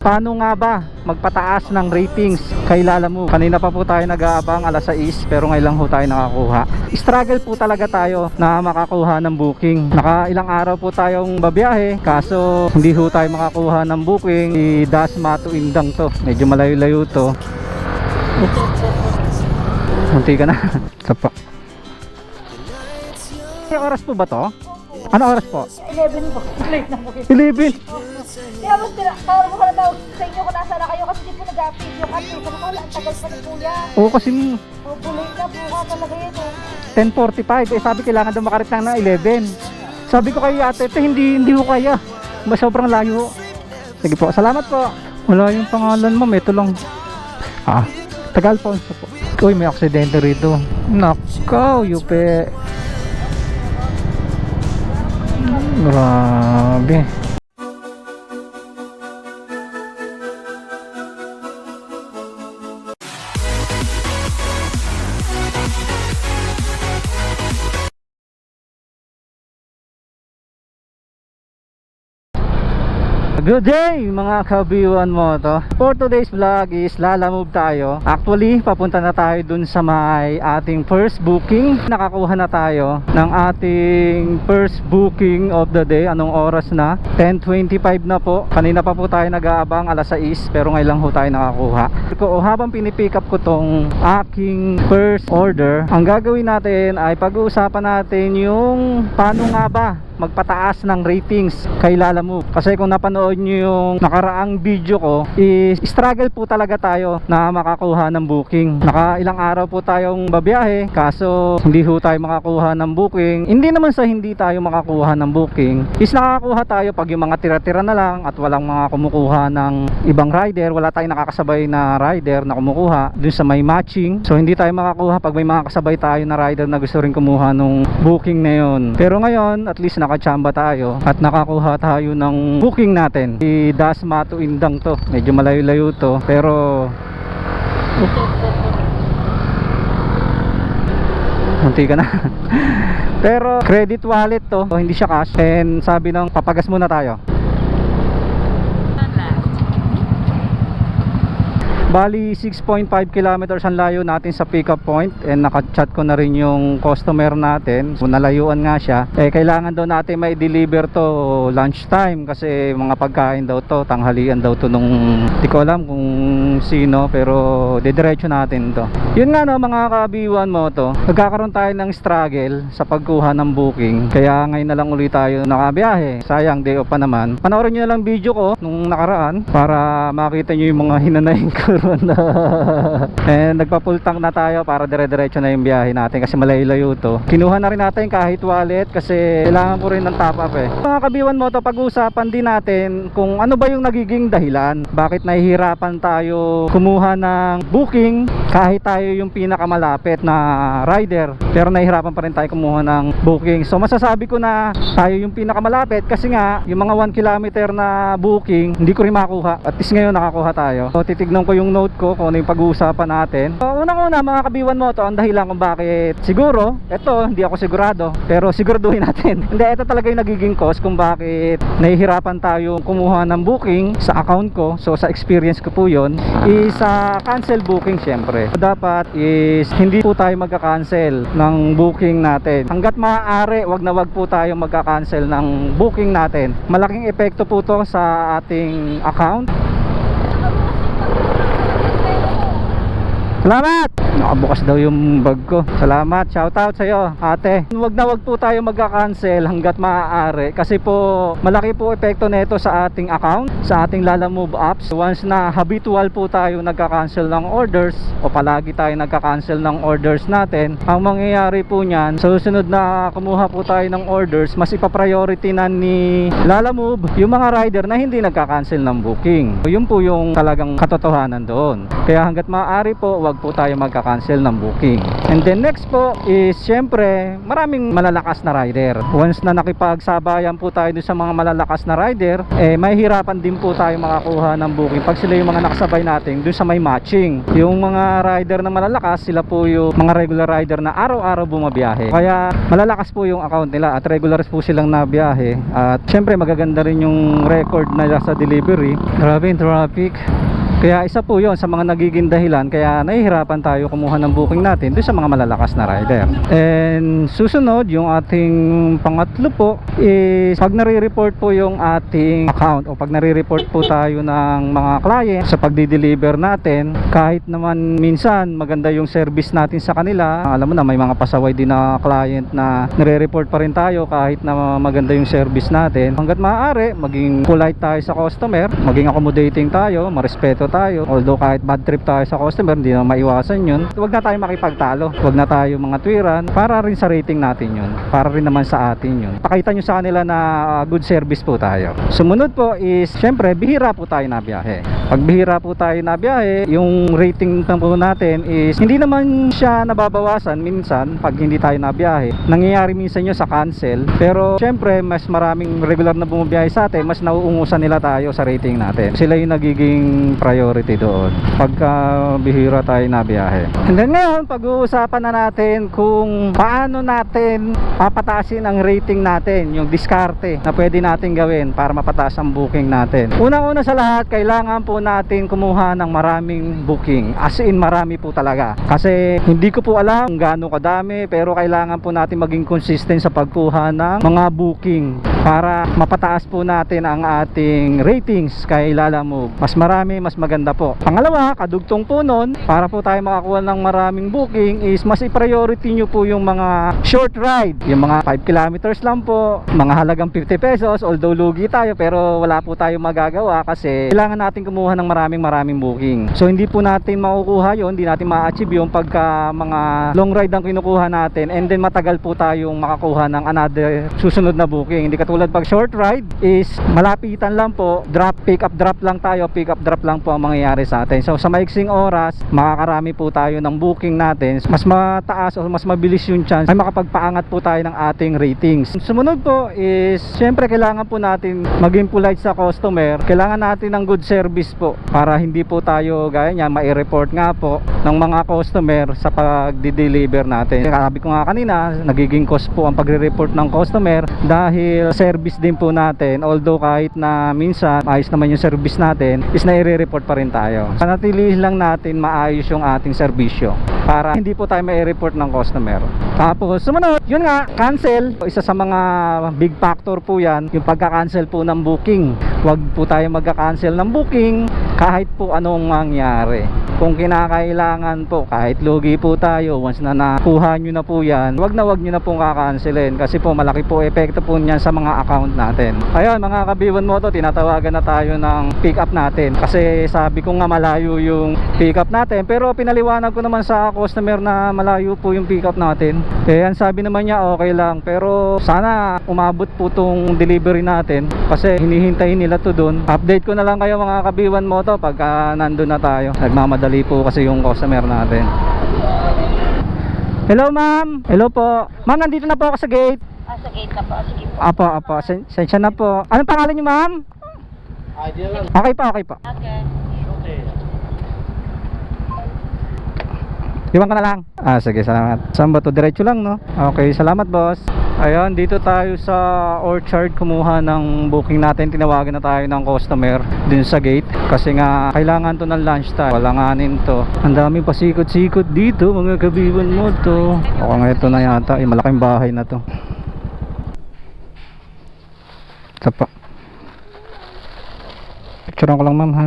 Paano nga ba magpataas ng ratings kay Lala? Kanina pa po tayo nag-aabang alas 6 pero ngayon lang ho tayo nakakuha. Struggle po talaga tayo na makakuha ng booking. Naka ilang araw po tayong babiyahe kaso hindi ho tayo makakuha ng booking. Si Dasma to Indang to. Medyo malayo-layo to. Munti ka na. May oras po ba to? Ano oras po? 11 po. Late na po. 11. Kaya mas tira, tawag ko na daw sa inyo kung nasa na kayo kasi di po nag-update yung. Sabi ko, wala, ang tagal pa ni kuya. Oo kasi O, late na po ka talaga yun. oh. 10.45 eh sabi kailangan daw makarating ng 11 sabi ko kay ate ate hindi hindi ko kaya mas sobrang layo sige po salamat po wala yung pangalan mo ito lang ah Tagal Alfonso po uy may aksidente rito nakaw yupe grabe Good day mga kabiwan mo to. For today's vlog is lalamove tayo. Actually papunta na tayo dun sa may ating first booking. Nakakuha na tayo ng ating first booking of the day. Anong oras na? 10.25 na po. Kanina pa po tayo nag-aabang alas 6 Pero ngayon lang ho tayo nakakuha. Oh, Habang pinipick up ko tong aking first order Ang gagawin natin ay pag-uusapan natin yung Paano nga ba magpataas ng ratings kay Lala. Kasi kung napanood nyo yung nakaraang video ko, is struggle po talaga tayo na makakuha ng booking. Naka ilang araw po tayong babiyahe, kaso hindi ho tayo makakuha ng booking. Hindi naman sa hindi tayo makakuha ng booking, is nakakakuha tayo pag yung mga tira-tira na lang at walang mga kumukuha ng ibang rider, wala tayong nakakasabay na rider na kumukuha dun sa may matching. So hindi tayo makakuha pag may mga kasabay tayo na rider na gusto rin kumuha nung booking na yun. Pero ngayon, at least nakachamba tayo at nakakuha tayo ng booking natin. Si Dasma to Indang to. Medyo malayo-layo to. Pero Munti ka na. Pero credit wallet to, hindi siya cash. And sabi ng papagas muna tayo. Bali 6.5 kilometers ang layo natin sa pickup point and naka-chat ko na rin yung customer natin. So nalayuan nga siya. Eh kailangan daw natin may deliver to lunch time kasi mga pagkain daw to, tanghalian daw to nung di ko alam kung sino pero didiretso natin to. Yun nga no mga kabiwan mo to. Nagkakaroon tayo ng struggle sa pagkuha ng booking. Kaya ngayon na lang ulit tayo nakabiyahe. Sayang day off pa naman. Panoorin nyo na lang video ko nung nakaraan para makita nyo yung mga hinanayin ko ron na And nagpa-full tank na tayo para dire-diretso na yung biyahe natin kasi malayo-layo to. Kinuha na rin natin kahit wallet kasi kailangan ko rin ng top up eh. Mga kabiwan mo to pag-usapan din natin kung ano ba yung nagiging dahilan. Bakit nahihirapan tayo kumuha ng booking kahit tayo yung pinakamalapit na rider pero nahihirapan pa rin tayo kumuha ng booking. So masasabi ko na tayo yung pinakamalapit kasi nga yung mga 1 kilometer na booking hindi ko rin makuha. At least ngayon nakakuha tayo. So titignan ko yung note ko kung ano yung pag-uusapan natin. So unang-una mga kabiwan mo to ang dahilan kung bakit siguro ito hindi ako sigurado pero siguraduhin natin. hindi ito talaga yung nagiging cause kung bakit nahihirapan tayo kumuha ng booking sa account ko. So sa experience ko po yun is sa cancel booking syempre. Dapat is hindi po tayo magka-cancel ng booking natin. Hanggat maaari, wag na wag po tayo magka-cancel ng booking natin. Malaking epekto po to sa ating account. Salamat! Nakabukas daw yung bag ko. Salamat. Shout out sa iyo, ate. Wag na wag po tayo magka-cancel hangga't maaari kasi po malaki po epekto nito sa ating account, sa ating Lala Move apps. Once na habitual po tayo nagka-cancel ng orders o palagi tayo nagka-cancel ng orders natin, ang mangyayari po niyan, sa susunod na kumuha po tayo ng orders, mas ipa-priority na ni Lala Move yung mga rider na hindi nagka-cancel ng booking. Yun po yung talagang katotohanan doon. Kaya hangga't maaari po, wag po tayo magka-cancel ng booking. And then next po is syempre maraming malalakas na rider. Once na nakipagsabayan po tayo sa mga malalakas na rider, eh mahihirapan din po tayo makakuha ng booking pag sila yung mga nakasabay natin dun sa may matching. Yung mga rider na malalakas, sila po yung mga regular rider na araw-araw bumabiyahe. Kaya malalakas po yung account nila at regular po silang nabiyahe. At syempre magaganda rin yung record nila sa delivery. Grabe yung traffic. Kaya isa po yon sa mga nagiging dahilan kaya nahihirapan tayo kumuha ng booking natin doon sa mga malalakas na rider. And susunod, yung ating pangatlo po is pag nare-report po yung ating account o pag nare-report po tayo ng mga client sa pagdi-deliver natin, kahit naman minsan maganda yung service natin sa kanila, alam mo na may mga pasaway din na client na nare-report pa rin tayo kahit na maganda yung service natin. Hanggat maaari, maging polite tayo sa customer, maging accommodating tayo, marespeto tayo. Although kahit bad trip tayo sa customer, hindi na maiwasan yun. Huwag na tayo makipagtalo. Huwag na tayo mga twiran. Para rin sa rating natin yun. Para rin naman sa atin yun. Pakita nyo sa kanila na uh, good service po tayo. Sumunod po is, syempre, bihira po tayo na biyahe. Pag bihira po tayo na biyahe, yung rating na po natin is, hindi naman siya nababawasan minsan pag hindi tayo na biyahe. Nangyayari minsan yun sa cancel. Pero, syempre, mas maraming regular na bumabiyahe sa atin, mas nauungusan nila tayo sa rating natin. Sila yung nagiging priority doon pagka bihira tayo na biyahe. And then ngayon, pag-uusapan na natin kung paano natin papataasin ang rating natin, yung diskarte na pwede natin gawin para mapataas ang booking natin. Unang-una sa lahat, kailangan po natin kumuha ng maraming booking. As in, marami po talaga. Kasi hindi ko po alam kung gaano kadami, pero kailangan po natin maging consistent sa pagkuha ng mga booking para mapataas po natin ang ating ratings kay Lala Move. Mas marami, mas maganda po. Pangalawa, kadugtong po nun, para po tayo makakuha ng maraming booking is mas i-priority nyo po yung mga short ride. Yung mga 5 kilometers lang po, mga halagang 50 pesos, although lugi tayo pero wala po tayo magagawa kasi kailangan natin kumuha ng maraming maraming booking. So hindi po natin makukuha yun, hindi natin ma-achieve yung pagka mga long ride ang kinukuha natin and then matagal po tayong makakuha ng another susunod na booking. Hindi katulad pag short ride is malapitan lang po, drop, pick up, drop lang tayo, pick up, drop lang po ang mangyayari sa atin. So sa maiksing oras, makakarami po tayo ng booking natin. Mas mataas o mas mabilis yung chance ay makapagpaangat po tayo ng ating ratings. Sumunod po is, syempre kailangan po natin maging polite sa customer. Kailangan natin ng good service po para hindi po tayo gaya niya, mai-report nga po ng mga customer sa pag-deliver natin. Sabi ko nga kanina, nagiging cost po ang pagre-report ng customer dahil service din po natin. Although kahit na minsan ayos naman yung service natin, is nai-report pa rin tayo. Panatili lang natin maayos yung ating serbisyo para hindi po tayo mai-report ng customer. Tapos sumunod, yun nga, cancel. Isa sa mga big factor po yan, yung pagka-cancel po ng booking. Huwag po tayo magka-cancel ng booking kahit po anong mangyari. Kung kinakailangan po, kahit lugi po tayo, once na nakuha nyo na po yan, wag na wag nyo na pong kakanselin kasi po malaki po epekto po niyan sa mga account natin. Ayun mga kabiwan mo to, tinatawagan na tayo ng pick up natin kasi sabi ko nga malayo yung pick up natin pero pinaliwanag ko naman sa customer na malayo po yung pick up natin. Eh ang sabi naman niya okay lang pero sana umabot po tong delivery natin kasi hinihintay nila to doon. Update ko na lang kayo mga kabiwan mo to pagka nandun na tayo. Nagmamadali po kasi yung customer natin. Hello ma'am. Hello po. Ma'am, nandito na po ako sa gate. Ah, sa gate na po. Sige po. Apo, apo. Sen sensya na po. Anong pangalan niyo ma'am? Okay po, okay po. Okay. Iwan ka na lang. Ah, sige, salamat. Saan ba to? Diretso lang, no? Okay, salamat, boss. Ayun, dito tayo sa Orchard kumuha ng booking natin. Tinawagan na tayo ng customer din sa gate. Kasi nga, kailangan to ng lunchtime. Walanganin to. Ang daming pasikot-sikot dito, mga kabiwan mo to. O nga ito na yata. Eh, malaking bahay na to. Ito pa. Picturean ko lang, ma'am, ha?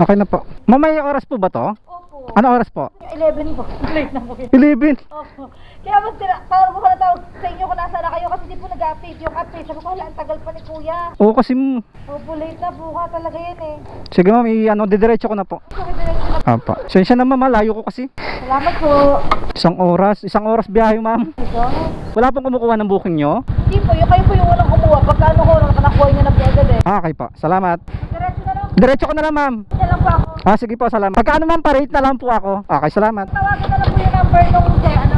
Okay na po. Ma'am, may oras po ba to? Opo. Ano oras po? 11 po. Late na po yun. 11. Opo. Kaya mas tira, tawag ko na tawag sa inyo kung nasa na kayo kasi di po nag-update yung update. Sabi ko, wala, ang tagal pa ni kuya. Oo kasi mm, Opo, late na po ka talaga yan eh. sige ma'am, i- ano, didiretso ko na po. Sorry, diretso na. Apa. Sensya na ma'am, malayo ko kasi. Salamat po. Isang oras, isang oras biyahe ma'am. Ito. Wala pong kumukuha ng booking nyo? Hindi po, yung kayo po yung walang kumuha. Pagka ano ko, nakakuha nyo na po agad eh. Ah, okay po. Salamat. Diretso ko na lang ma'am. Lang po ako. Ah, sige po, salamat. Pagkaano ma'am, pa-rate na lang po ako. Okay, salamat. Tawagan na lang po yung number nung de, ano.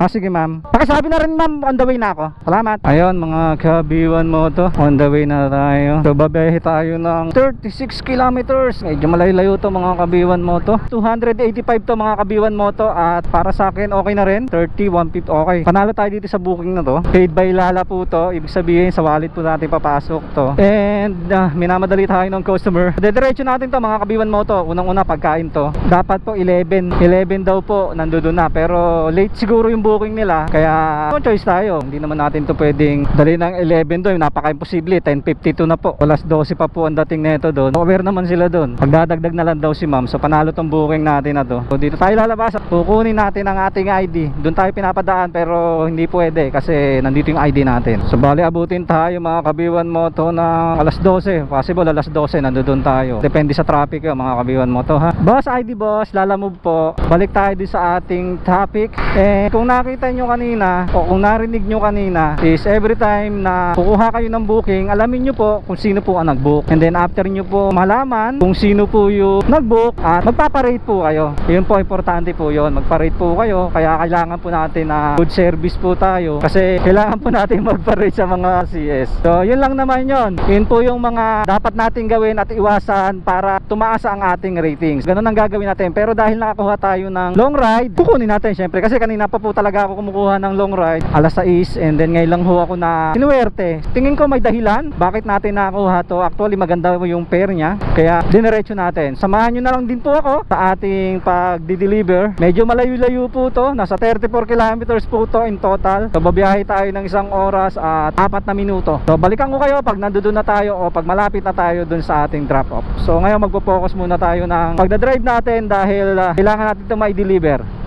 Ah, sige ma'am. Pakisabi na rin ma'am, on the way na ako. Salamat. Ayun, mga kabiwan mo to. On the way na tayo. So, babiyahe tayo ng 36 kilometers. Medyo malayo-layo to mga kabiwan mo to. 285 to mga kabiwan mo to. At para sa akin, okay na rin. 30, 150, okay. Panalo tayo dito sa booking na to. Paid by Lala po to. Ibig sabihin, sa wallet po natin papasok to. And, ah, minamadali tayo ng customer. Dediretso natin to mga kabiwan mo to. Unang-una, pagkain to. Dapat po 11. 11 daw po, nandoon na. Pero late siguro yung booking nila. Kaya, no choice tayo. Hindi naman natin to pwedeng dali ng 11 doon. Napaka-imposible. 10.52 na po. Alas 12 pa po ang dating neto doon. Aware naman sila doon. Magdadagdag na lang daw si ma'am. So, panalo tong booking natin na to. So, dito tayo lalabas. Kukunin natin ang ating ID. Doon tayo pinapadaan pero hindi pwede kasi nandito yung ID natin. So, bali abutin tayo mga kabiwan mo to ng alas 12. Possible alas 12 nandoon tayo. Depende sa traffic yun mga kabiwan mo to ha. Boss ID boss, lalamove po. Balik tayo din sa ating topic. Eh, kung nakita nyo kanina o kung narinig nyo kanina is every time na kukuha kayo ng booking, alamin nyo po kung sino po ang nag-book. And then after nyo po malaman kung sino po yung nag-book at magpaparate po kayo. Yun po, importante po yun. Magparate po kayo. Kaya kailangan po natin na good service po tayo. Kasi kailangan po natin magparate sa mga CS. So, yun lang naman yun. Yun po yung mga dapat natin gawin at iwasan para tumaas ang ating ratings. Ganun ang gagawin natin. Pero dahil nakakuha tayo ng long ride, kukunin natin syempre. Kasi kanina pa po talaga ako kumukuha ng long ride. Alas 6 and then ngayon lang ho ako na sinuwerte. Tingin ko may dahilan bakit natin nakakuha to. Actually maganda yung pair niya. Kaya dinerecho natin. Samahan nyo na lang din po ako sa ating pag-deliver. Medyo malayo-layo po to. Nasa 34 kilometers po to in total. So babiyahe tayo ng isang oras at apat na minuto. So balikan ko kayo pag nandoon na tayo o pag malapit na tayo dun sa ating drop off. So ngayon magpo-focus muna tayo ng pagdadrive natin dahil ah, kailangan natin ito mai-deliver.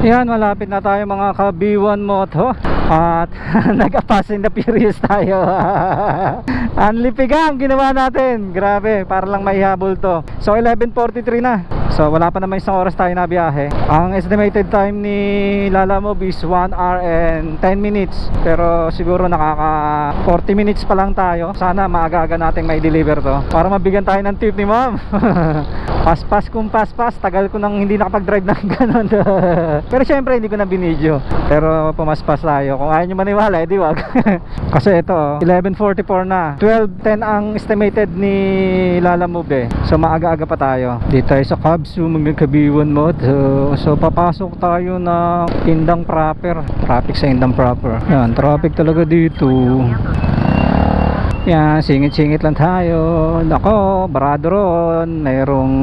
Yan, malapit na tayo mga ka-B1 Moto At nag-Fast and the Furious tayo. Ang lipigang ginawa natin. Grabe, para lang maihabol to. So 11.43 na So wala pa naman isang oras tayo na biyahe. Ang estimated time ni Lalamove is 1 hour and 10 minutes. Pero siguro nakaka 40 minutes pa lang tayo. Sana maaga-aga nating may deliver to. Para mabigyan tayo ng tip ni ma'am. Paspas kung paspas Tagal ko nang hindi nakapag-drive ng ganun. Pero syempre hindi ko na binidyo. Pero pumaspas tayo. Kung ayaw nyo maniwala, edi wag. Kasi ito, oh, 11.44 na. 12.10 ang estimated ni Lalamove eh. So maaga-aga pa tayo. Dito tayo sa Kabsu, magkabiwan mo so, so papasok tayo na Indang proper Traffic sa Indang proper Yan, traffic talaga dito yan, singit-singit lang tayo. Nako, barado ron. Mayroong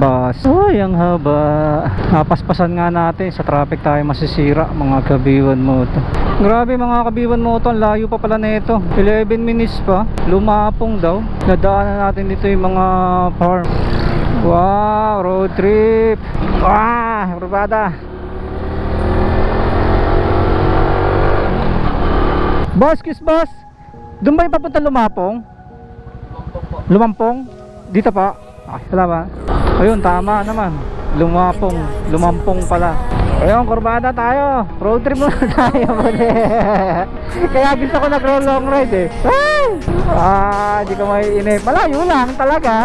bus. Uy, ang haba. Napaspasan nga natin. Sa traffic tayo masisira. Mga kabiwan mo to. Grabe mga kabiwan mo to. Ang layo pa pala nito. 11 minutes pa. Lumapong daw. Nadaanan natin dito yung mga farm. Wow, road trip. Ah, rubada. Boss, kiss boss. Doon ba yung papunta Lumapong? Lumampong? Dito pa? Okay, salamat. Ayun, tama naman. Lumapong. Lumampong pala. Ayun, kurbada tayo. Road trip muna tayo. Kaya gusto ko nag-roll long ride eh. Ah, di ko may inip. Malayo lang talaga.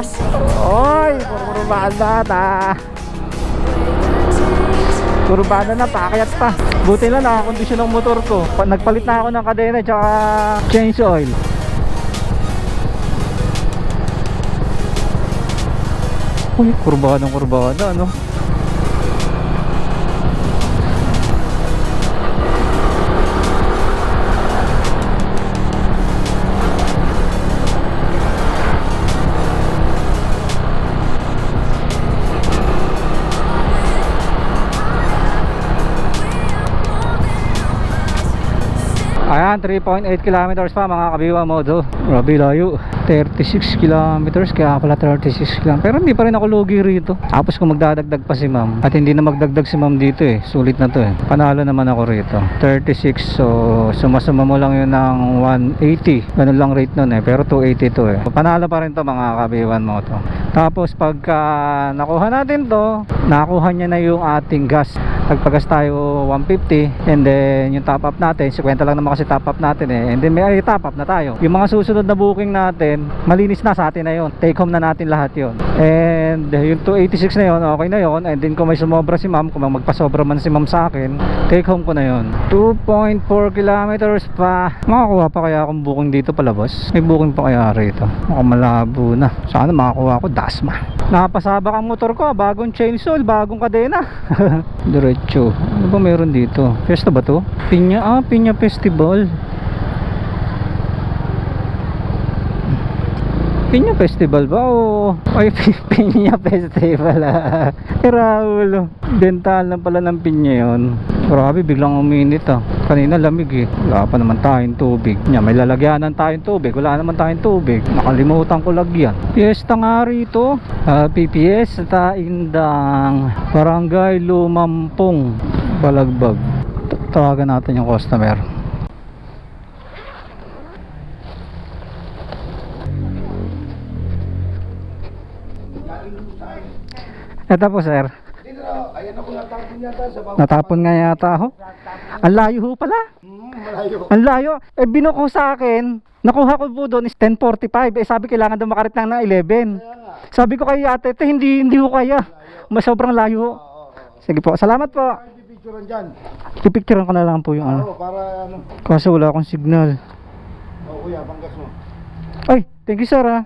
Oy, kurbada ta. Kurbada na, paakyat pa. Buti lang nakakondisyon ng motor ko. Pa- Nagpalit na ako ng kadena tsaka change oil. Uy, kurbada ng kurbada, ano? 3.8 kilometers pa mga kabiwa modo. Grabe layo. 36 kilometers, kaya pala 36 kilometers. Pero hindi pa rin ako lugi rito. Tapos kung magdadagdag pa si ma'am. At hindi na magdagdag si ma'am dito eh. Sulit na to eh. Panalo naman ako rito. 36, so sumasama mo lang yun ng 180. Ganun lang rate nun eh. Pero 280 to eh. Panalo pa rin to mga kabiwan mo to. Tapos pagka nakuha natin to, nakuha niya na yung ating gas. Nagpagas tayo 150 and then yung top up natin, 50 lang naman kasi top up natin eh. And then may ay, top up na tayo. Yung mga susunod na booking natin, malinis na sa atin na yun. Take home na natin lahat yon. And yung 286 na yon, okay na yon. And then kung may sumobra si ma'am, kung magpasobra man si ma'am sa akin, take home ko na yon. 2.4 kilometers pa. Makakuha pa kaya akong booking dito palabas? May booking pa kaya rito? Mukhang malabo na. Sana makakuha ko Dasma. Nakapasabak ang motor ko, bagong chainsaw, bagong kadena. Diretso. Ano ba meron dito? Fiesta ba to? Pinya, ah, Pinya Festival. Pinya Festival ba o ay Pinya Festival ah. Raulo. Dental lang pala ng pinya yon. Grabe biglang uminit ah. Kanina lamig eh. Wala pa naman tayong tubig. Nya, may lalagyanan tayong tubig. Wala naman tayong tubig. Nakalimutan ko lagyan. Fiesta nga rito. Happy Fiesta Indang. Barangay Lumampong. Balagbag. Tawagan natin yung customer. Ito po sir. Ayan ako natapon yata sa. Natapon nga yata ako. Ang layo ho pala. Hmm, malayo. Ang layo. Eh binuko sa akin. Nakuha ko po doon is 10.45. Eh sabi kailangan daw makarit ng 11. Sabi ko kay ate, ate hindi, hindi ko kaya. Mas sobrang layo. Sige po. Salamat po. Pipicturean dyan. Pipicturean ko na lang po yung ano. Oo, para ano. Kaso wala akong signal. Oo, kuya, banggas mo. Ay, thank you sir ah.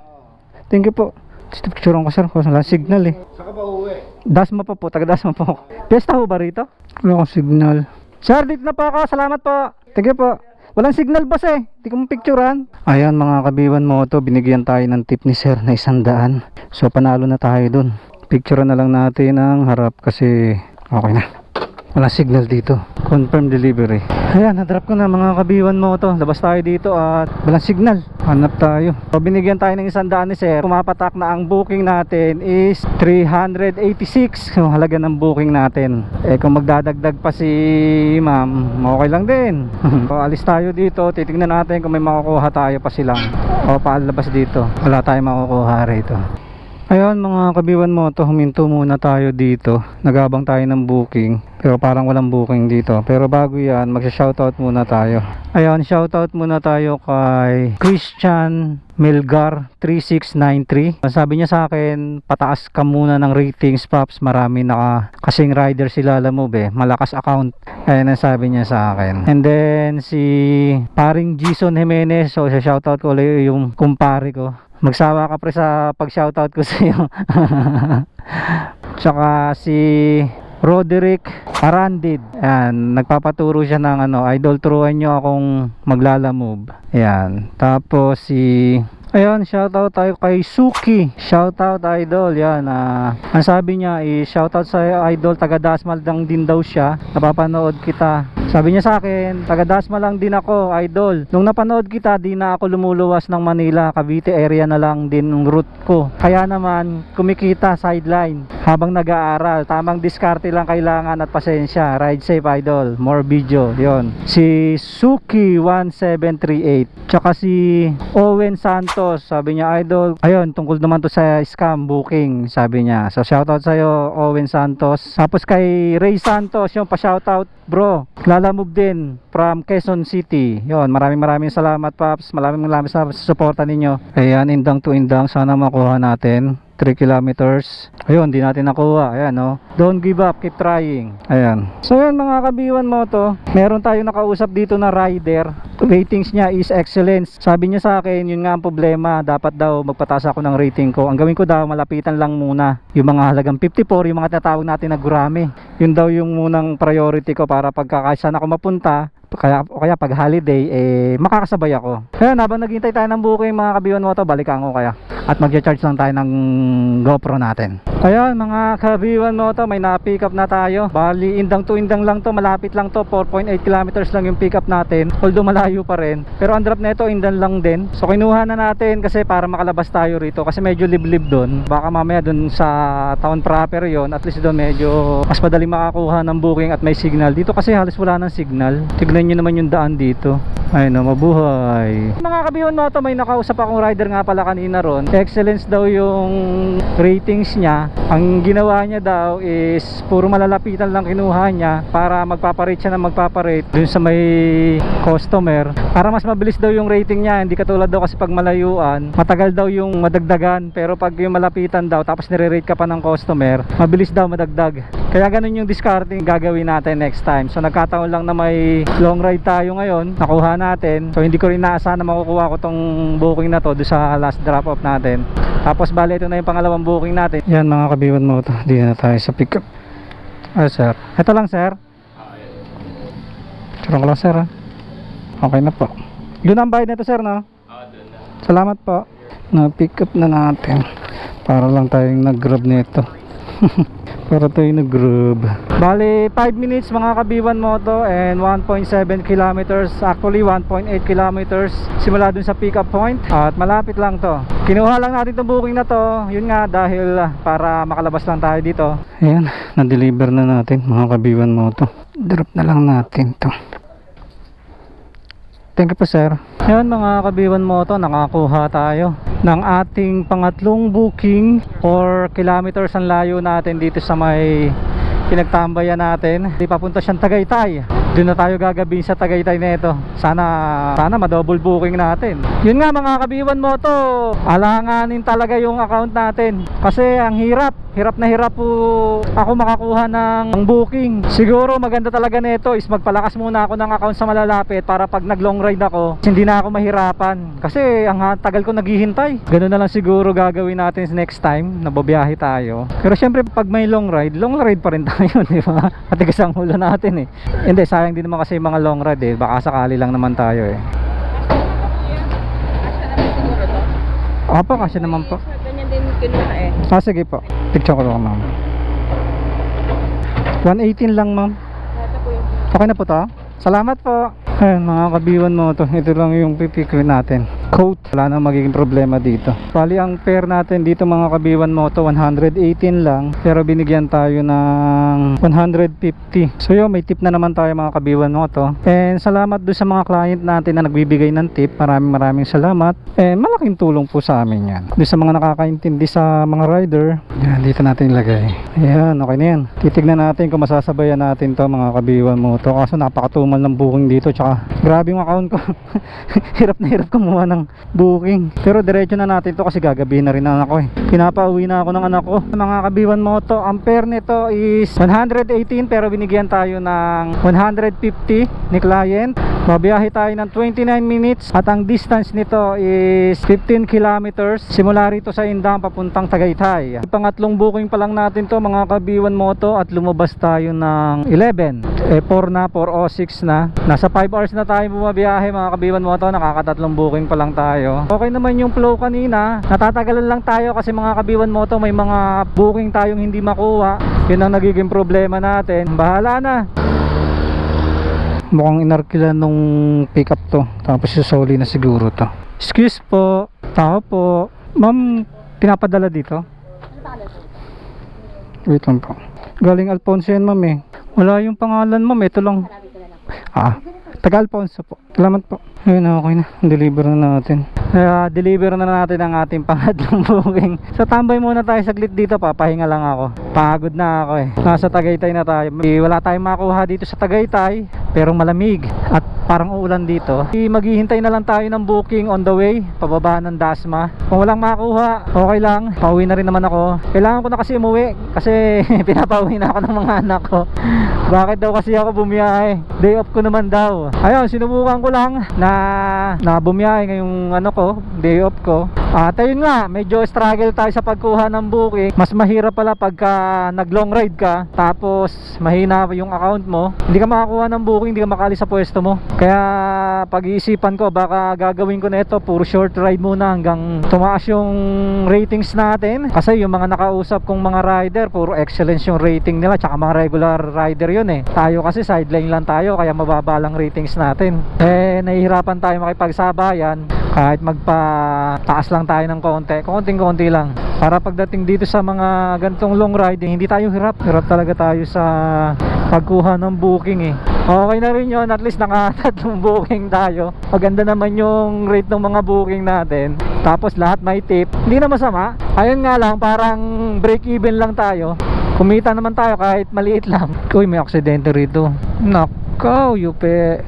Thank you po. Picturean ko sir. Kasi wala signal eh. Saka ba uwi? Dasma pa po, taga Dasma po. ako. Pesta ho ba rito? Wala akong signal. Sir, dito na po ako. Salamat po. You po. Walang signal bas eh. Hindi ko mapicturean. Ayan mga kabiwan mo to. Binigyan tayo ng tip ni sir na isang daan. So panalo na tayo dun. Picturean na lang natin ang harap kasi okay na. Walang signal dito. Confirm delivery. Ayan, na-drop ko na mga kabiwan mo to. Labas tayo dito at walang signal. Hanap tayo. So, binigyan tayo ng isang daan ni sir. Pumapatak na ang booking natin is 386. So, halaga ng booking natin. Eh, kung magdadagdag pa si ma'am, okay lang din. so, alis tayo dito. Titignan natin kung may makukuha tayo pa silang. O, paalabas dito. Wala tayong makukuha rito. Ayun mga kabiwan mo to huminto muna tayo dito Nagabang tayo ng booking Pero parang walang booking dito. Pero bago yan magsha-shoutout muna tayo. Ayun shoutout muna tayo kay Christian Melgar 3693 Sabi niya sa akin pataas ka muna ng ratings Paps Marami na kasing rider sila Lamove eh. Malakas account. Ayun ang sabi niya sa akin. And then si paring Jason Jimenez. So shoutout ko ulit yung kumpare ko. Magsawa ka pre sa pag-shoutout ko sa iyo. Tsaka si Roderick Arandid. Ayan, nagpapaturo siya ng ano, idol turuan nyo akong maglalamove. Ayan. Tapos si Ayun, shoutout tayo kay Suki. Shoutout idol, yan. ah ang sabi niya is shoutout sa idol, taga Dasmal lang din daw siya. Napapanood kita. Sabi niya sa akin, taga Dasma lang din ako, idol. Nung napanood kita, di na ako lumuluwas ng Manila, Cavite area na lang din ang route ko. Kaya naman, kumikita sideline habang nag-aaral. Tamang diskarte lang kailangan at pasensya. Ride safe, idol. More video, yon. Si Suki1738. Tsaka si Owen Santos, sabi niya, idol. Ayun, tungkol naman to sa scam booking, sabi niya. So, shoutout sa'yo, Owen Santos. Tapos kay Ray Santos, yung pa-shoutout, bro. Lalamove din from Quezon City. Yon, maraming maraming salamat, Paps. Maraming maraming salamat sa suporta ninyo. Ayan, indang to indang. Sana makuha natin. 3 kilometers. Ayun, di natin nakuha. Ayan, no. Don't give up, keep trying. Ayan. So, yun mga kabiwan mo to. Meron tayong nakausap dito na rider. Ratings niya is excellence. Sabi niya sa akin, yun nga ang problema. Dapat daw magpataas ako ng rating ko. Ang gawin ko daw, malapitan lang muna. Yung mga halagang 54, yung mga tinatawag natin na gurame. Yun daw yung munang priority ko para pagkakasaan ako mapunta, kaya o kaya pag holiday eh makakasabay ako. Kaya habang naghintay tayo ng booking mga kabiwan mo to, balikan ko kaya. At magcha-charge lang tayo ng GoPro natin. Ayun mga kabiwan mo to, may na-pick up na tayo. Bali indang to indang lang to, malapit lang to, 4.8 kilometers lang yung pick up natin. Although malayo pa rin. Pero ang drop nito indang lang din. So kinuha na natin kasi para makalabas tayo rito kasi medyo liblib doon. Baka mamaya doon sa town proper yon at least doon medyo mas madali makakuha ng booking at may signal. Dito kasi halos wala ng signal. Tignan nyo naman yung daan dito. Ay no, mabuhay. Mga kabiyon mo to, may nakausap akong rider nga pala kanina ron. Excellence daw yung ratings niya. Ang ginawa niya daw is puro malalapitan lang kinuha niya para magpaparate siya ng magpaparate dun sa may customer. Para mas mabilis daw yung rating niya. Hindi katulad daw kasi pag malayuan, matagal daw yung madagdagan. Pero pag yung malapitan daw, tapos nire-rate ka pa ng customer, mabilis daw madagdag. Kaya ganun yung discarding gagawin natin next time. So nagkataon lang na may long ride tayo ngayon, nakuha natin. So hindi ko rin naasahan na makukuha ko tong booking na to do sa last drop off natin. Tapos bali ito na yung pangalawang booking natin. Yan mga kabiwan mo to. Di na tayo sa pickup. Ah sir. Ito lang sir. Turong lang sir ah. Okay na po. Doon ang bayad nito sir no? Salamat po. Na-pick up na natin. Para lang tayong nag-grab nito. Para tayo nag-grab. Bali, 5 minutes mga kabiwan mo to and 1.7 kilometers. Actually, 1.8 kilometers simula dun sa pick-up point. At malapit lang to. Kinuha lang natin itong booking na to. Yun nga, dahil ah, para makalabas lang tayo dito. Ayan, na-deliver na natin mga kabiwan mo to. Drop na lang natin to. Thank you po sir. Yan mga kabiwan mo to, nakakuha tayo ng ating pangatlong booking or kilometers ang layo natin dito sa may pinagtambayan natin. Di papunta siyang Tagaytay. Doon na tayo gagabi sa Tagaytay nito. Sana sana ma-double booking natin. Yun nga mga kabiwan mo to, alanganin talaga yung account natin. Kasi ang hirap, hirap na hirap po ako makakuha ng booking. Siguro maganda talaga nito is magpalakas muna ako ng account sa malalapit para pag nag long ride ako, hindi na ako mahirapan. Kasi ang tagal ko naghihintay. Ganun na lang siguro gagawin natin next time na babiyahe tayo. Pero syempre pag may long ride, long ride pa rin tayo, di ba? Matigas ang ulo natin eh. Hindi, sayang din naman kasi yung mga long ride eh. Baka sakali lang naman tayo eh. Opo, kasi naman po. Ganyan din kinuha eh. Ah, sige po. Picture ko lang, ma'am. 118 lang, ma'am. Okay na po to? Salamat po. Ayun, mga kabiwan mo to. Ito lang yung pipiklin natin. Coat. Wala nang magiging problema dito. Bali, ang fare natin dito mga kabiwan mo to, 118 lang. Pero binigyan tayo ng 150. So yun, may tip na naman tayo mga kabiwan mo to. And salamat doon sa mga client natin na nagbibigay ng tip. Maraming maraming salamat. And malaking tulong po sa amin yan. Doon sa mga nakakaintindi sa mga rider. Yan, dito natin ilagay. Ayan, okay na yan. Titignan natin kung masasabayan natin to mga kabiwan mo to. Kaso napakatumal ng booking dito. Tsaka grabe yung account ko. hirap na hirap kumuha ng booking. Pero diretso na natin to kasi gagabi na rin ang ako eh. Pinapauwi na ako ng anak ko. Mga kabiwan mo to, fare nito is 118 pero binigyan tayo ng 150 ni client. Babiyahe tayo ng 29 minutes at ang distance nito is 15 kilometers simula rito sa Indang papuntang Tagaytay. Pangatlong booking pa lang natin to mga kabiwan mo to at lumabas tayo ng 11. Eh 4 na, 4 o 6 na. Nasa 5 hours na tayo bumabiyahe mga kabiwan mo to. Nakakatatlong booking pa lang tayo. Okay naman yung flow kanina. Natatagalan lang tayo kasi mga kabiwan mo to may mga booking tayong hindi makuha. Yun ang nagiging problema natin. Bahala na. Mukhang inarkila nung pickup to. Tapos susoli na siguro to. Excuse po. Tao po. Ma'am, pinapadala dito? Wait lang po. Galing Alfonso yan ma'am eh. Wala yung pangalan ma'am. Ito lang. Ah, taga Alfonso po. Salamat po. Ayun, okay na. Deliver na natin. Kaya deliver na natin ang ating pangatlong booking. So tambay muna tayo saglit dito. Papahinga lang ako. Pagod na ako eh. Nasa Tagaytay na tayo. Eh, Wala tayong makuha dito sa Tagaytay. Pero malamig. At parang uulan dito. Eh, Maghihintay na lang tayo ng booking on the way. Pababa ng Dasma. Kung walang makuha, okay lang. Pauwi na rin naman ako. Kailangan ko na kasi umuwi. Kasi pinapauwi na ako ng mga anak ko. Bakit daw kasi ako bumiyahe? Day off ko naman daw. Ayun, sinubukan ko lang na na bumiyahe ngayong ano ko, day off ko. At ayun nga, medyo struggle tayo sa pagkuha ng booking. Mas mahirap pala pagka nag long ride ka, tapos mahina yung account mo, hindi ka makakuha ng booking, hindi ka makaalis sa pwesto mo. Kaya pag-iisipan ko, baka gagawin ko na ito, puro short ride muna hanggang tumaas yung ratings natin. Kasi yung mga nakausap kong mga rider, puro excellence yung rating nila, tsaka mga regular rider yun eh. Tayo kasi sideline lang tayo, kaya mababa lang ratings natin. Eh, nahihirapan tayo makipagsabayan kahit magpa-taas lang tayo ng konti, konting-konti lang. Para pagdating dito sa mga gantong long ride, eh, hindi tayo hirap. Hirap talaga tayo sa pagkuha ng booking eh. Okay na rin yun, at least nakatatlong booking tayo. Maganda naman yung rate ng mga booking natin. Tapos lahat may tip. Hindi na masama. Ayun nga lang, parang break even lang tayo. Kumita naman tayo kahit maliit lang. Uy, may aksidente rito. Nakaw, yupe.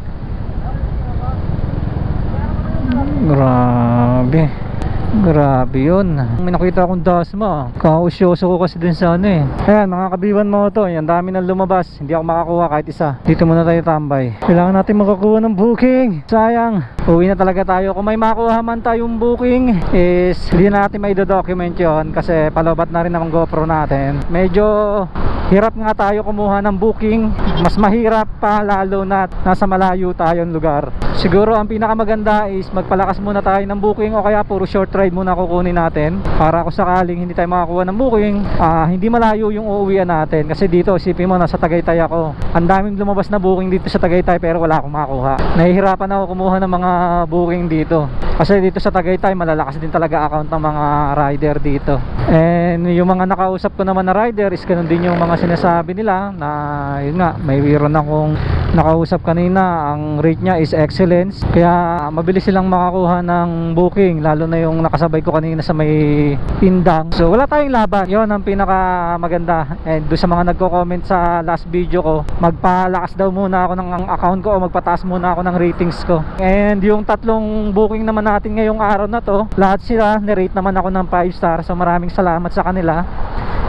Grabe. Grabe yun. May nakita akong dasma. Kausyoso ko kasi dun sa ano eh. Ayan, mga kabiwan mo to. Ang dami nang lumabas. Hindi ako makakuha kahit isa. Dito muna tayo tambay. Kailangan natin makakuha ng booking. Sayang. Uwi na talaga tayo. Kung may makuha man tayong booking is hindi na natin may document yon kasi palobat na rin naman GoPro natin. Medyo hirap nga tayo kumuha ng booking. Mas mahirap pa lalo na nasa malayo tayong lugar. Siguro ang pinakamaganda is magpalakas muna tayo ng booking o kaya puro short ride muna kukunin natin para kung sakaling hindi tayo makakuha ng booking, ah, hindi malayo yung uuwian natin. Kasi dito, isipin mo, nasa Tagaytay ako. Ang daming lumabas na booking dito sa Tagaytay pero wala akong makakuha. Nahihirapan ako kumuha ng mga booking dito. Kasi dito sa Tagaytay, malalakas din talaga account ng mga rider dito. And yung mga nakausap ko naman na rider is ganun din yung mga sinasabi nila na yun nga, may meron akong nakausap kanina. Ang rate niya is excellence. Kaya mabilis silang makakuha ng booking lalo na yung nakasabay ko kanina sa may Indang so wala tayong laban. Yon ang pinaka maganda and do sa mga nagko-comment sa last video ko magpalakas daw muna ako ng account ko o magpataas muna ako ng ratings ko. And yung tatlong booking naman natin ngayong araw na to. Lahat sila nirate naman ako ng 5 star so maraming salamat sa kanila.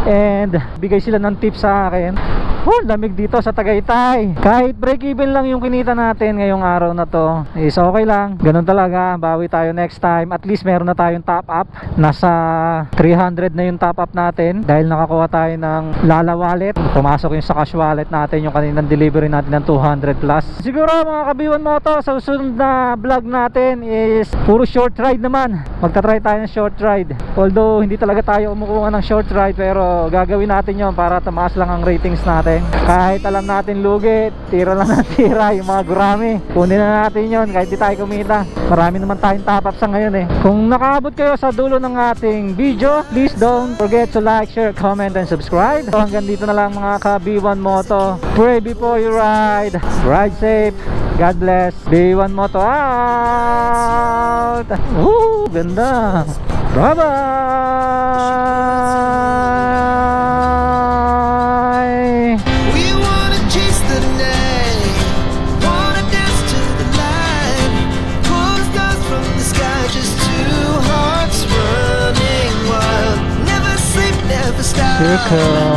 And bigay sila ng tip sa akin Oh, lamig dito sa Tagaytay. Kahit break even lang yung kinita natin ngayong araw na to, is okay lang. Ganun talaga, bawi tayo next time. At least meron na tayong top up. Nasa 300 na yung top up natin dahil nakakuha tayo ng Lala Wallet. Pumasok yung sa cash wallet natin yung kaninang delivery natin ng 200 plus. Siguro mga kabiwan mo to, sa susunod na vlog natin is puro short ride naman. Magta-try tayo ng short ride. Although hindi talaga tayo umukuha ng short ride pero gagawin natin yon para tumaas lang ang ratings natin. Kahit alam natin lugi, tira lang ng tira yung mga gurami. Kunin na natin yon kahit di tayo kumita. Marami naman tayong up sa ngayon eh. Kung nakaabot kayo sa dulo ng ating video, please don't forget to like, share, comment, and subscribe. So hanggang dito na lang mga ka-B1 Moto. Pray before you ride. Ride safe. God bless. B1 Moto out! Woo! Ganda! Bye-bye! 时刻。